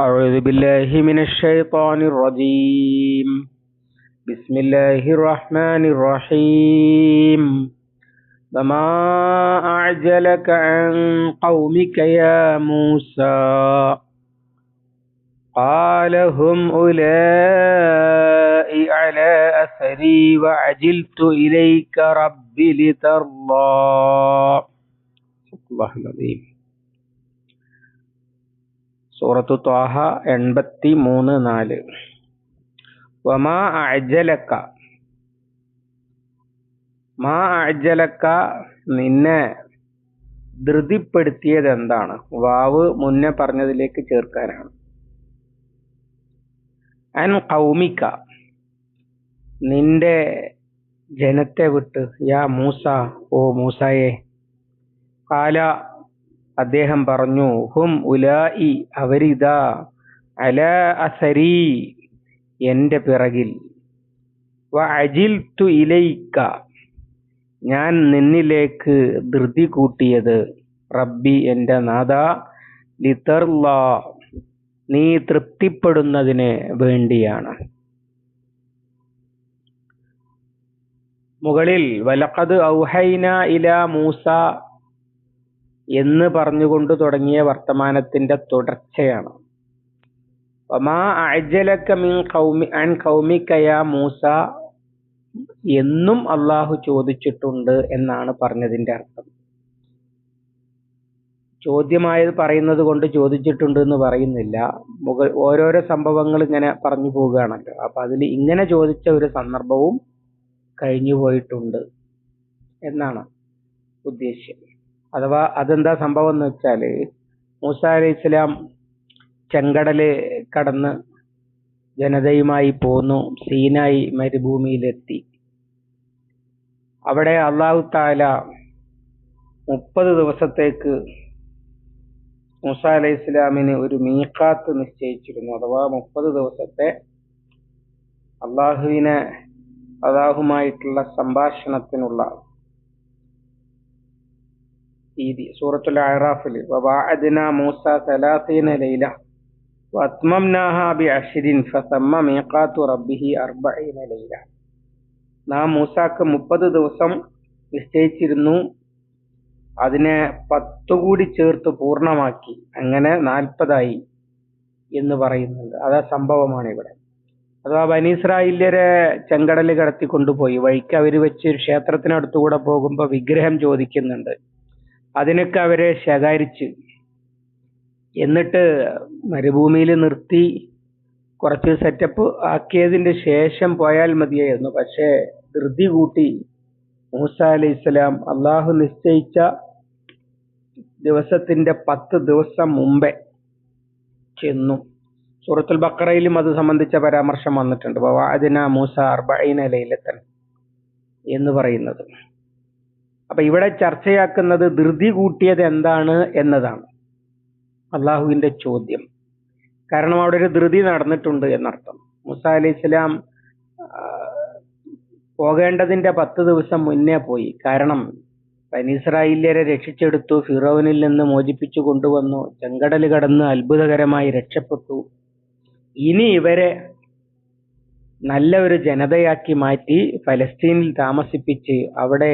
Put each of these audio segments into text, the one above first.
أعوذ بالله من الشيطان الرجيم. بسم الله الرحمن الرحيم. وما أعجلك عن قومك يا موسى؟ قال هم أولئك على أثري وعجلت إليك رب لترضى. الله العظيم. സൂറത്തു ത്വാഹ എൺപത്തി മൂന്ന് നാല്. വമാ അജലക്ക മാ അജലക്ക നിന്നെ ധൃതിപ്പെടുത്തിയത് എന്താണ് വാവ് മുന്നേ പറഞ്ഞതിലേക്ക് ചേർക്കാനാണ്. അൻ കൗമിക്ക നിന്റെ ജനത്തെ വിട്ട് യാ മൂസ ഓ മൂസായെ കാല അദ്ദേഹം പറഞ്ഞു ഹും ഉലായി അവരിതാ അല അസരി എന്റെ പിറകിൽ. വ തു ഇലയിക്ക ഞാൻ നിന്നിലേക്ക് ധൃതി കൂട്ടിയത് റബ്ബി എന്റെ നാഥ. ലിതർല നീ തൃപ്തിപ്പെടുന്നതിന് വേണ്ടിയാണ്. മുകളിൽ വലഖദ് ഔഹൈന ഇല മൂസ എന്ന് പറഞ്ഞുകൊണ്ട് തുടങ്ങിയ വർത്തമാനത്തിന്റെ തുടർച്ചയാണ്. മൂസ എന്നും അള്ളാഹു ചോദിച്ചിട്ടുണ്ട് എന്നാണ് പറഞ്ഞതിന്റെ അർത്ഥം. ചോദ്യമായത് പറയുന്നത് കൊണ്ട് ചോദിച്ചിട്ടുണ്ട് എന്ന് പറയുന്നില്ല. മുകൾ ഓരോരോ സംഭവങ്ങൾ ഇങ്ങനെ പറഞ്ഞു പോവുകയാണല്ലോ. അപ്പൊ അതിൽ ഇങ്ങനെ ചോദിച്ച ഒരു സന്ദർഭവും കഴിഞ്ഞു പോയിട്ടുണ്ട് എന്നാണ് ഉദ്ദേശ്യം. അഥവാ അതെന്താ സംഭവം എന്ന് വെച്ചാൽ മൂസ അലൈഹി ഇസ്ലാം ചെങ്കടൽ കടന്ന് ജനതയുമായി പോന്നു സീനായി മരുഭൂമിയിലെത്തി. അവിടെ അള്ളാഹു താല മുപ്പത് ദിവസത്തേക്ക് മൂസ അലൈഹി ഇസ്ലാമിന് ഒരു മീക്കാത്ത് നിശ്ചയിച്ചിരുന്നു. അഥവാ മുപ്പത് ദിവസത്തെ അള്ളാഹുവിനെ അള്ളാഹുമായിട്ടുള്ള സംഭാഷണത്തിനുള്ള രീതി. സൂറത്തുൽ അറാഫിൽ മൂസ സലാസീന ലൈല വഅത്മംനാഹ ബിഅശ്രിൻ ഫസമ്മ മീഖാത്തു റബ്ബിഹി അർബഈന ലൈല. നാം മൂസാക്ക് മുപ്പത് ദിവസം നിശ്ചയിച്ചിരുന്നു. അതിനെ പത്തു കൂടി ചേർത്ത് പൂർണമാക്കി. അങ്ങനെ നാൽപ്പതായി എന്ന് പറയുന്നുണ്ട്. അതാ സംഭവമാണ് ഇവിടെ. അഥവാ ബനീസ്രായില്യരെ ചെങ്കടൽ കടത്തി കൊണ്ടുപോയി വഴിക്ക് അവർ വെച്ച് ക്ഷേത്രത്തിനടുത്തുകൂടെ പോകുമ്പോ വിഗ്രഹം ചോദിക്കുന്നുണ്ട്. അതിനൊക്കെ അവരെ ശകാരിച്ച് എന്നിട്ട് മരുഭൂമിയിൽ നിർത്തി കുറച്ച് സെറ്റപ്പ് ആക്കിയതിന്റെ ശേഷം പോയാൽ മതിയായിരുന്നു. പക്ഷേ ധൃതി കൂട്ടി മൂസ അലൈഹി ഇസ്ലാം അള്ളാഹു നിശ്ചയിച്ച ദിവസത്തിന്റെ പത്ത് ദിവസം മുമ്പേ ചെന്നു. സൂറത്തുൽ ബക്കറയിലും അത് സംബന്ധിച്ച പരാമർശം വന്നിട്ടുണ്ട്. അതിന മൂസ അർബൈന ലൈലത്തൻ എന്ന് പറയുന്നത്. അപ്പൊ ഇവിടെ ചർച്ചയാക്കുന്നത് ധൃതി കൂട്ടിയത് എന്താണ് എന്നതാണ്. അള്ളാഹുവിന്റെ ചോദ്യം. കാരണം അവിടെ ഒരു ധൃതി നടന്നിട്ടുണ്ട് എന്നർത്ഥം. മുസ അലി ഇസ്ലാം പോകേണ്ടതിന്റെ പത്ത് ദിവസം മുന്നേ പോയി. കാരണം പനീസ്രായില്യരെ രക്ഷിച്ചെടുത്തു ഫിറോവിനിൽ നിന്ന് മോചിപ്പിച്ചു കൊണ്ടുവന്നു ചെങ്കടൽ കടന്ന് അത്ഭുതകരമായി രക്ഷപ്പെട്ടു. ഇനി ഇവരെ നല്ല ഒരു ജനതയാക്കി മാറ്റി ഫലസ്തീനിൽ താമസിപ്പിച്ച് അവിടെ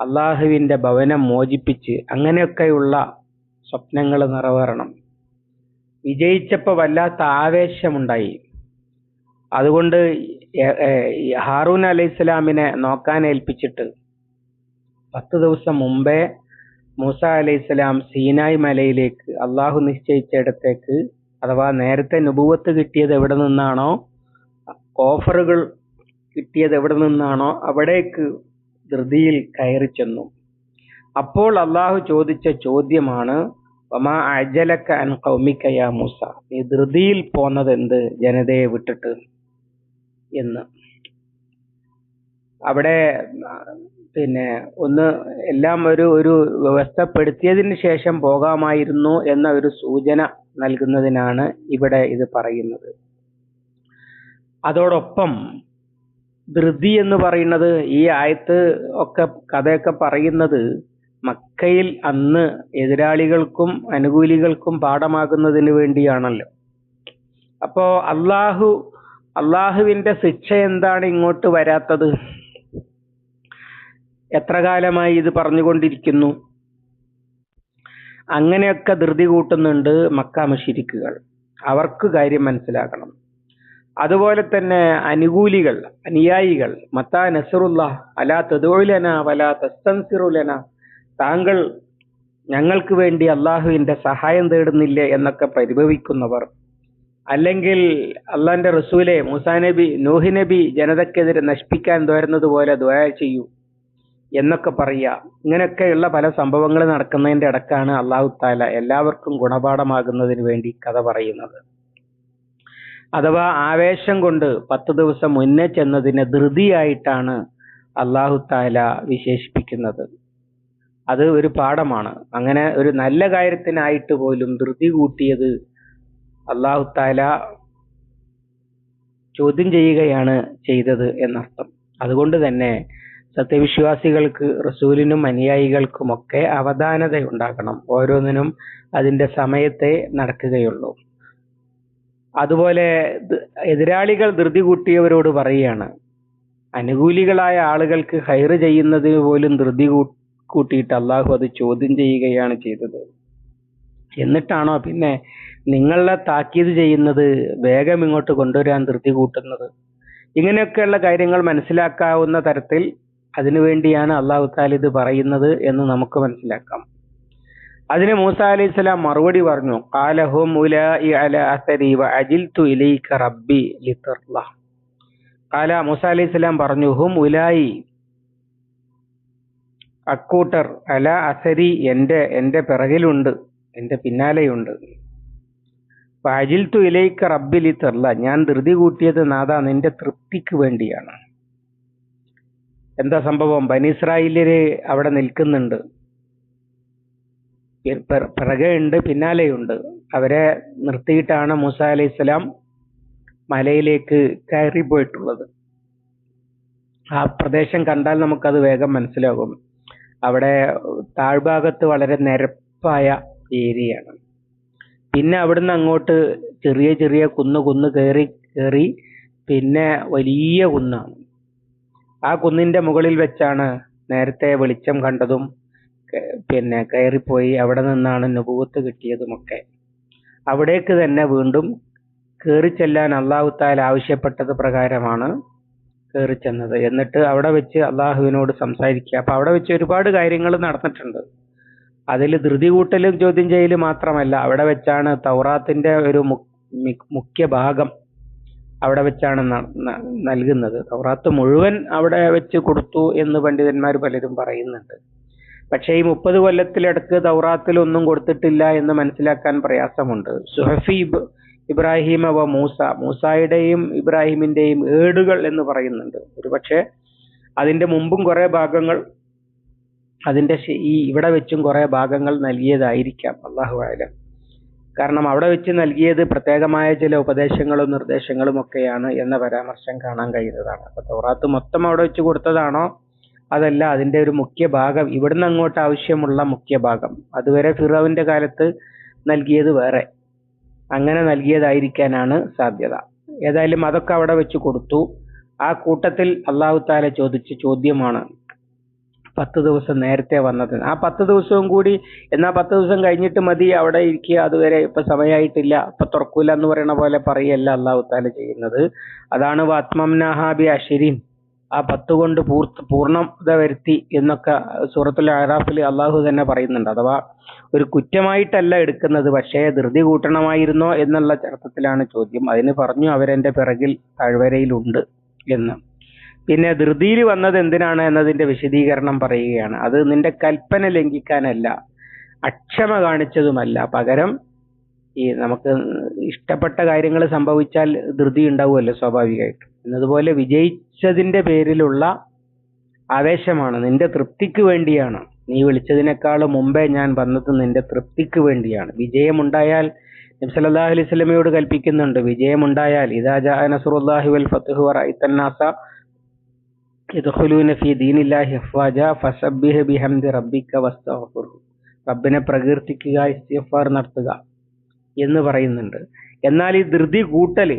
അള്ളാഹുവിന്റെ ഭവനം മോചിപ്പിച്ച് അങ്ങനെയൊക്കെയുള്ള സ്വപ്നങ്ങൾ നിറവേറണം. വിജയിച്ചപ്പോ വല്ലാത്ത ആവേശമുണ്ടായി. അതുകൊണ്ട് ഹാറൂൻ അലൈഹി ഇസ്ലാമിനെ നോക്കാൻ ഏൽപ്പിച്ചിട്ട് പത്ത് ദിവസം മുമ്പേ മൂസ അലൈഹി സീനായ് മലയിലേക്ക് അള്ളാഹു നിശ്ചയിച്ചിടത്തേക്ക് അഥവാ നേരത്തെ നുപുവത്ത് കിട്ടിയത് എവിടെ നിന്നാണോ ഓഫറുകൾ കിട്ടിയത് എവിടെ നിന്നാണോ അവിടേക്ക് ധൃതിയിൽ കയറി ചെന്നു. അപ്പോൾ അള്ളാഹു ചോദിച്ച ചോദ്യമാണ് വമാ അജലക്ക അൻ കൗമിക്കയ മൂസ? നീ ധൃതിയിൽ പോന്നത് എന്ത് ജനതയെ വിട്ടിട്ട്? എന്ന്. അവിടെ പിന്നെ ഒന്ന് എല്ലാം ഒരു ഒരു വ്യവസ്ഥപ്പെടുത്തിയതിന് ശേഷം പോകാമായിരുന്നു എന്ന ഒരു സൂചന നൽകുന്നതിനാണ് ഇവിടെ ഇത് പറയുന്നത്. അതോടൊപ്പം ധൃതി എന്ന് പറയുന്നത് ഈ ആയത്ത് ഒക്കെ കഥയൊക്കെ പറയുന്നത് മക്കയിൽ അന്ന് എതിരാളികൾക്കും അനുകൂലികൾക്കും പാഠമാകുന്നതിന് വേണ്ടിയാണല്ലോ. അപ്പോ അള്ളാഹു അള്ളാഹുവിന്റെ ശിക്ഷ എന്താണ് ഇങ്ങോട്ട് വരാത്തത്? എത്ര കാലമായി ഇത് പറഞ്ഞുകൊണ്ടിരിക്കുന്നു? അങ്ങനെയൊക്കെ ധൃതി കൂട്ടുന്നുണ്ട് മക്കാമശിരിക്കുകൾ അവർക്ക് കാര്യം മനസ്സിലാക്കണം അതുപോലെ തന്നെ അനുകൂലികൾ അനുയായികൾ മത്താ നസറുല്ല അലാ തെതുലന വലാ തസ്തൻസിറുലന താങ്കൾ ഞങ്ങൾക്ക് വേണ്ടി അള്ളാഹുവിന്റെ സഹായം തേടുന്നില്ലേ എന്നൊക്കെ പരിഭവിക്കുന്നവർ. അല്ലെങ്കിൽ അള്ളാന്റെ റസൂലെ മൂസാ നബി നൂഹി നബി ജനതക്കെതിരെ നശിപ്പിക്കാൻ തോരുന്നത് പോലെ ദ്വയ ചെയ്യൂ എന്നൊക്കെ പറയുക. ഇങ്ങനെയൊക്കെയുള്ള പല സംഭവങ്ങൾ നടക്കുന്നതിന്റെ ഇടക്കാണ് അള്ളാഹു താല എല്ലാവർക്കും ഗുണപാഠമാകുന്നതിന് വേണ്ടി കഥ പറയുന്നത്. അഥവാ ആവേശം കൊണ്ട് പത്ത് ദിവസം മുന്നേ ചെന്നതിനെ ധൃതിയായിട്ടാണ് അള്ളാഹു താല വിശേഷിപ്പിക്കുന്നത്. അത് ഒരു പാഠമാണ്. അങ്ങനെ ഒരു നല്ല കാര്യത്തിനായിട്ട് പോലും ധൃതി കൂട്ടിയത് അള്ളാഹു താല ചോദ്യം ചെയ്യുകയാണ് ചെയ്തത് എന്നർത്ഥം. അതുകൊണ്ട് തന്നെ സത്യവിശ്വാസികൾക്ക് റസൂലിനും അനുയായികൾക്കുമൊക്കെ അവധാനത ഉണ്ടാകണം ഓരോന്നിനും അതിന്റെ സമയത്തെ നടക്കുകയുള്ളൂ. അതുപോലെ എതിരാളികൾ ധൃതി കൂട്ടിയവരോട് പറയുകയാണ്. അനുകൂലികളായ ആളുകൾക്ക് ഹൈറ് ചെയ്യുന്നതിന് പോലും ധൃതി കൂട്ടിയിട്ട് അള്ളാഹു അത് ചോദ്യം ചെയ്യുകയാണ് ചെയ്തത്. എന്നിട്ടാണോ പിന്നെ നിങ്ങളെ താക്കീത് ചെയ്യുന്നത് വേഗം ഇങ്ങോട്ട് കൊണ്ടുവരാൻ ധൃതി കൂട്ടുന്നത്? ഇങ്ങനെയൊക്കെയുള്ള കാര്യങ്ങൾ മനസ്സിലാക്കാവുന്ന തരത്തിൽ അതിനുവേണ്ടിയാണ് അള്ളാഹു താല ഇത് പറയുന്നത് എന്ന് നമുക്ക് മനസ്സിലാക്കാം. അതിന് മൂസ അലൈഹി സ്വലാം മറുപടി പറഞ്ഞു കാലഹും റബ്ബി കാല മൂസ അലൈഹി പറഞ്ഞു ഹും ഉലായി അക്കൂട്ടർ അല അസരി എന്റെ എന്റെ പിറകിലുണ്ട് എന്റെ പിന്നാലെയുണ്ട്. അജിൽത്തു ഇലൈക്ക റബ്ബിലി തെർല ഞാൻ ധൃതി കൂട്ടിയത് നാഥ നിന്റെ തൃപ്തിക്ക് വേണ്ടിയാണ്. എന്താ സംഭവം? ബനിസ്രായേല്യര് അവിടെ നിൽക്കുന്നുണ്ട്. പി- ഉണ്ട് പിന്നാലെയുണ്ട്. അവരെ നിർത്തിയിട്ടാണ് മൂസ അലൈഹി സ്വലാം മലയിലേക്ക് കയറി പോയിട്ടുള്ളത് ആ പ്രദേശം കണ്ടാൽ നമുക്കത് വേഗം മനസ്സിലാകും. അവിടെ താഴ്ഭാഗത്ത് വളരെ നിരപ്പായ ഏരിയയാണ്. പിന്നെ അവിടുന്ന് അങ്ങോട്ട് ചെറിയ ചെറിയ കുന്ന് കുന്ന് കയറി കയറി പിന്നെ വലിയ കുന്നാണ്. ആ കുന്നിന്റെ മുകളിൽ വെച്ചാണ് നേരത്തെ വെളിച്ചം കണ്ടതും പിന്നെ കയറിപ്പോയി അവിടെ നിന്നാണ് നുപൂത്ത് കിട്ടിയതുമൊക്കെ. അവിടേക്ക് തന്നെ വീണ്ടും കേറി ചെല്ലാൻ അള്ളാഹു താല ആവശ്യപ്പെട്ടത് പ്രകാരമാണ് കയറി ചെന്നത്. എന്നിട്ട് അവിടെ വെച്ച് അള്ളാഹുവിനോട് സംസാരിക്കുക. അപ്പൊ അവിടെ വെച്ച് ഒരുപാട് കാര്യങ്ങൾ നടന്നിട്ടുണ്ട്. അതിൽ ധൃതി കൂട്ടലും ചോദ്യം ചെയ്യലും മാത്രമല്ല അവിടെ വെച്ചാണ് തൗറാത്തിന്റെ ഒരു മുഖ്യ ഭാഗം അവിടെ വെച്ചാണ് നൽകുന്നത്. തൗറാത്ത് മുഴുവൻ അവിടെ വെച്ച് കൊടുത്തു എന്ന് പണ്ഡിതന്മാർ പലരും പറയുന്നുണ്ട്. പക്ഷേ ഈ മുപ്പത് കൊല്ലത്തിലടക്ക് തൗറാത്തിൽ ഒന്നും കൊടുത്തിട്ടില്ല എന്ന് മനസ്സിലാക്കാൻ പ്രയാസമുണ്ട്. സുഹഫി ഇബ്രാഹിം അവ മൂസ. മൂസായുടെയും ഇബ്രാഹിമിന്റെയും ഏടുകൾ എന്ന് പറയുന്നുണ്ട്. ഒരുപക്ഷെ അതിന്റെ മുമ്പും കുറെ ഭാഗങ്ങൾ അതിന്റെ ഈ ഇവിടെ വെച്ചും കുറെ ഭാഗങ്ങൾ നൽകിയതായിരിക്കാം. അള്ളാഹു ആലം കാരണം അവിടെ വെച്ച് നൽകിയത് പ്രത്യേകമായ ചില ഉപദേശങ്ങളും നിർദ്ദേശങ്ങളും ഒക്കെയാണ് എന്ന പരാമർശം കാണാൻ കഴിയുന്നതാണ്. അപ്പൊ തൗറാത്ത് മൊത്തം അവിടെ വെച്ച് കൊടുത്തതാണോ? അതല്ല അതിന്റെ ഒരു മുഖ്യ ഭാഗം ഇവിടുന്ന് അങ്ങോട്ട് ആവശ്യമുള്ള മുഖ്യ ഭാഗം. അതുവരെ ഫിറോവിന്റെ കാലത്ത് നൽകിയത് വേറെ. അങ്ങനെ നൽകിയതായിരിക്കാനാണ് സാധ്യത. ഏതായാലും അതൊക്കെ അവിടെ വെച്ച് കൊടുത്തു. ആ കൂട്ടത്തിൽ അള്ളാഹു താല ചോദിച്ച ചോദ്യമാണ് പത്ത് ദിവസം നേരത്തെ വന്നത് ആ പത്ത് ദിവസവും കൂടി എന്നാ പത്ത് ദിവസം കഴിഞ്ഞിട്ട് മതി അവിടെ ഇരിക്കുക അതുവരെ ഇപ്പൊ സമയമായിട്ടില്ല ഇപ്പൊ തുറക്കൂല എന്ന് പറയുന്ന പോലെ പറയല്ല അള്ളാഹു താല ചെയ്യുന്നത്. അതാണ് വാത്മംനാഹാബി അഷിരീൻ ആ പത്ത് കൊണ്ട് പൂർത്ത പൂർണത വരുത്തി എന്നൊക്കെ സൂറത്തുൽ ആറാഫിൽ അള്ളാഹു തന്നെ പറയുന്നുണ്ട്. അഥവാ ഒരു കുറ്റമായിട്ടല്ല എടുക്കുന്നത് പക്ഷേ ധൃതി കൂട്ടണമായിരുന്നോ എന്നുള്ള അർത്ഥത്തിലാണ് ചോദ്യം. അതിന് പറഞ്ഞു അവരെന്റെ പിറകിൽ താഴ്വരയിലുണ്ട് എന്ന്. പിന്നെ ധൃതിയിൽ വന്നത് എന്തിനാണ് എന്നതിന്റെ വിശദീകരണം പറയുകയാണ്. അത് നിന്റെ കൽപ്പന ലംഘിക്കാനല്ല അക്ഷമ കാണിച്ചതുമല്ല. പകരം ഈ നമുക്ക് ഇഷ്ടപ്പെട്ട കാര്യങ്ങൾ സംഭവിച്ചാൽ ധൃതി ഉണ്ടാവുമല്ലോ സ്വാഭാവികമായിട്ടും. എന്നതുപോലെ വിജയിച്ചതിന്റെ പേരിലുള്ള ആവേശമാണ്. നിന്റെ തൃപ്തിക്ക് വേണ്ടിയാണ്. നീ വിളിച്ചതിനേക്കാൾ മുമ്പേ ഞാൻ വന്നത് നിന്റെ തൃപ്തിക്ക് വേണ്ടിയാണ്. വിജയമുണ്ടായാൽ നബി അലൈഹി വസല്ലമയോട് കൽപ്പിക്കുന്നുണ്ട്. വിജയമുണ്ടായാൽ ഇദാ ജാ വൽ ഫത്ഹു റബ്ബിനെ പ്രകീർത്തിക്കുക ഇസ്തിഗ്ഫാർ നടത്തുക. എന്ന് പറയുന്നുണ്ട്. എന്നാൽ ഈ ധൃതി കൂട്ടൽ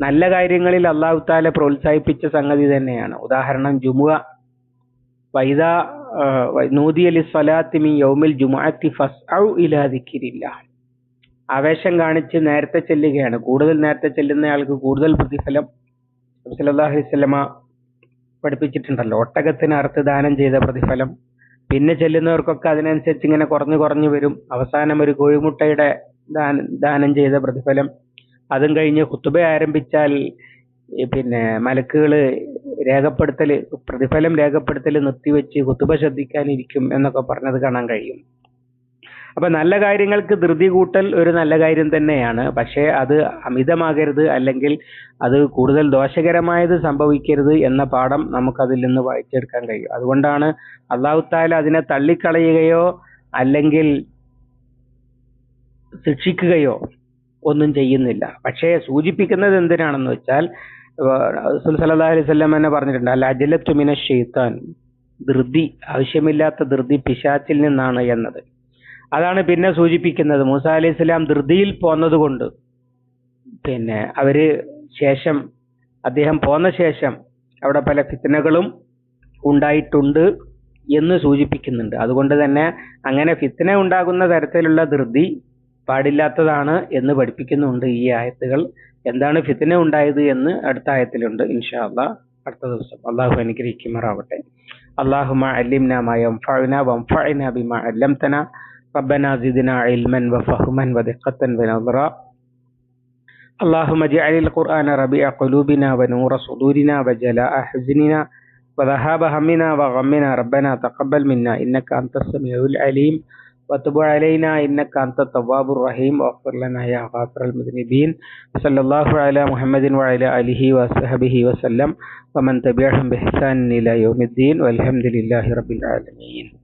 നല്ല കാര്യങ്ങളിൽ അള്ളാഹു താല പ്രോത്സാഹിപ്പിച്ച സംഗതി തന്നെയാണ്. ഉദാഹരണം ജുമുഅ. വൈദ നൂദിയ അലി സ്വലാത്തിമി യൗമിൽ ജുമുഅത്തി ഫസ്ഔ ഇലാ ദിക്രില്ലാഹ് ആവേശം കാണിച്ച് നേരത്തെ ചെല്ലുകയാണ്. കൂടുതൽ നേരത്തെ ചെല്ലുന്നയാൾക്ക് കൂടുതൽ പ്രതിഫലം സല്ലല്ലാഹു അലൈഹി വസല്ലമ പഠിപ്പിച്ചിട്ടുണ്ടല്ലോ. ഒട്ടകത്തിന് അറുത്ത് ദാനം ചെയ്ത പ്രതിഫലം. പിന്നെ ചെല്ലുന്നവർക്കൊക്കെ അതിനനുസരിച്ച് ഇങ്ങനെ കുറഞ്ഞു കുറഞ്ഞു വരും. അവസാനം ഒരു കോഴിമുട്ടയുടെ ദാനം ചെയ്ത പ്രതിഫലം. അതും കഴിഞ്ഞ് കുത്തുബ ആരംഭിച്ചാൽ പിന്നെ മലക്കുകൾ രേഖപ്പെടുത്തൽ പ്രതിഫലം രേഖപ്പെടുത്തൽ നിർത്തിവെച്ച് കുത്തുബ ശ്രദ്ധിക്കാനിരിക്കും എന്നൊക്കെ പറഞ്ഞത് കാണാൻ കഴിയും. അപ്പൊ നല്ല കാര്യങ്ങൾക്ക് ധൃതി കൂട്ടൽ ഒരു നല്ല കാര്യം തന്നെയാണ്. പക്ഷേ അത് അമിതമാകരുത് അല്ലെങ്കിൽ അത് കൂടുതൽ ദോഷകരമായത് സംഭവിക്കരുത് എന്ന പാഠം നമുക്കതിൽ നിന്ന് വായിച്ചെടുക്കാൻ കഴിയും. അതുകൊണ്ടാണ് അള്ളാഹു താല അതിനെ തള്ളിക്കളയുകയോ അല്ലെങ്കിൽ ശിക്ഷിക്കുകയോ ഒന്നും ചെയ്യുന്നില്ല. പക്ഷേ സൂചിപ്പിക്കുന്നത് എന്തിനാണെന്ന് വെച്ചാൽ സല്ലല്ലാഹു അലൈഹി വസല്ലം തന്നെ പറഞ്ഞിട്ടുണ്ട് അല്ല അജലത്തു മിന ഷെയ്ത്താൻ ധൃതി ആവശ്യമില്ലാത്ത ധൃതി പിശാച്ചിൽ നിന്നാണ് എന്നത്. അതാണ് പിന്നെ സൂചിപ്പിക്കുന്നത്. മൂസ അലൈഹി സ്വലാം ധൃതിയിൽ പോന്നതുകൊണ്ട് പിന്നെ അവർ ശേഷം അദ്ദേഹം പോന്ന ശേഷം അവിടെ പല ഫിത്തനകളും ഉണ്ടായിട്ടുണ്ട് എന്ന് സൂചിപ്പിക്കുന്നുണ്ട്. അതുകൊണ്ട് തന്നെ അങ്ങനെ ഫിത്തന ഉണ്ടാകുന്ന തരത്തിലുള്ള ധൃതി പാടില്ലാത്തതാണ് എന്ന് പഠിപ്പിക്കുന്നുണ്ട് ഈ ആയത്തുകൾ എന്താണ് ഫിത്തന ഉണ്ടായത് എന്ന് അടുത്ത ആയത്തിലുണ്ട് ഇൻഷാ അള്ളാഹ് അടുത്ത ദിവസം അള്ളാഹു അനുഗ്രഹിക്കുമാറാവട്ടെ اللهم علمنا ما ينفعنا وانفعنا بما علمتنا ربنا زدنا علما وفهما ودقة ونظرا اللهم اجعل القرآن ربيع قلوبنا ونور صدورنا وجلاء حزننا وذهاب همنا وغمنا ربنا تقبل منا إنك أنت السميع العليم وتب علينا إنك أنت التواب الرحيم. واغفر لنا يا غافر المذنبين. صلى الله على محمد وعلى آله وصحبه وسلم. ومن تبعهم بإحسان إلى يوم الدين. والحمد لله رب العالمين.